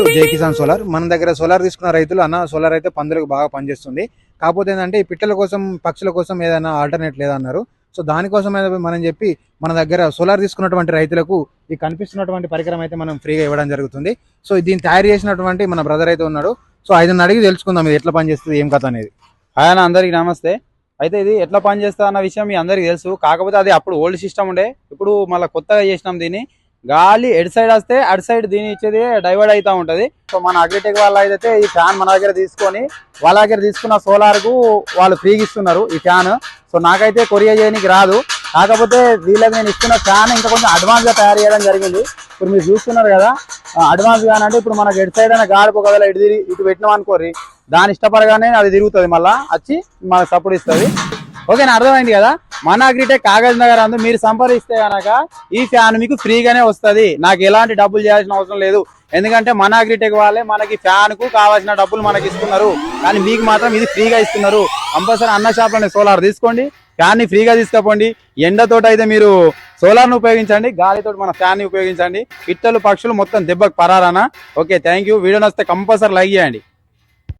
To జై Kisan solar. మన దగ్గర సోలార్ తీసుకున్న రైతులు అన్న సోలార్ అయితే పందులకు బాగా పనిచేస్తుంది. కాకపోతే ఏంటంటే ఈ పిట్టల కోసం పక్షుల కోసం ఏదైనా ఆల్టర్నేట్ లేదన్నారు. సో దానికోసం అయితే మనం చెప్పి మన దగ్గర సోలార్ తీసుకున్నటువంటి రైతులకు ఈ కనిపిస్తున్నటువంటి పరికరం అయితే మనం ఫ్రీగా ఇవ్వడం జరుగుతుంది. సో దీన్ని తయారు చేసినటువంటి మన బ్రదర్ అయితే ఉన్నాడు. సో ఐదున్న అడిగి తెలుసుకుందాం ఇది ఎట్లా పనిచేస్తుంది ఏం కథ అనేది. ఆయన అందరికీ నమస్తే. అయితే ఇది ఎట్లా పనిచేస్తా అన్న విషయం మీ అందరికీ తెలుసు. కాకపోతే అది అప్పుడు ఓల్డ్ సిస్టమ్ ఉండే. ఇప్పుడు మళ్ళీ కొత్తగా చేసినాం దీన్ని. గాలి ఎడ్ సైడ్ వస్తే అడ్ సైడ్ దీని ఇచ్చేది డైవర్ట్ అవుతా ఉంటుంది. సో మన అగ్రిటెక్ వాళ్ళు అయితే ఈ ఫ్యాన్ మన దగ్గర తీసుకొని వాళ్ళ దగ్గర తీసుకున్న సోలార్కు వాళ్ళు ఫ్రీగా ఇస్తున్నారు ఈ ఫ్యాన్. సో నాకైతే కొరియర్ చేయడానికి రాదు. కాకపోతే వీళ్ళకి నేను ఇస్తున్న ఫ్యాన్ ఇంకా కొంచెం అడ్వాన్స్గా తయారు చేయడం జరిగింది. ఇప్పుడు మీరు చూస్తున్నారు కదా అడ్వాన్స్గా అంటే ఇప్పుడు మనకు ఎడ్ సైడ్ అయినా గాడికి ఒకవేళ ఇటు తిరిగి ఇటు పెట్టినాం అనుకోరి దాని ఇష్టపడగానే అది తిరుగుతుంది మళ్ళీ వచ్చి మనకు సపోర్ట్ ఇస్తుంది. ఓకేనా అర్థమైంది కదా? మన అగ్రిటెక్ కాగజ్ నగర్ అందు మీరు సంప్రదిస్తే కనుక ఈ ఫ్యాన్ మీకు ఫ్రీగానే వస్తుంది. నాకు ఎలాంటి డబ్బులు చేయాల్సిన అవసరం లేదు. ఎందుకంటే మన అగ్రిటెక్ వాళ్ళే మనకి ఫ్యాన్కు కావాల్సిన డబ్బులు మనకి ఇస్తున్నారు. కానీ మీకు మాత్రం ఇది ఫ్రీగా ఇస్తున్నారు. కంపల్సరీ అన్న షాప్లోనే సోలార్ తీసుకోండి. ఫ్యాన్ని ఫ్రీగా తీసుకోపోండి. ఎండతోటి అయితే మీరు సోలార్ను ఉపయోగించండి గాలితో మన ఫ్యాన్ని ఉపయోగించండి. పిట్టలు పక్షులు మొత్తం దెబ్బకు పరారానా? Okay thank you. వీడియో నస్తే కంపల్సరీ లైక్ చేయండి.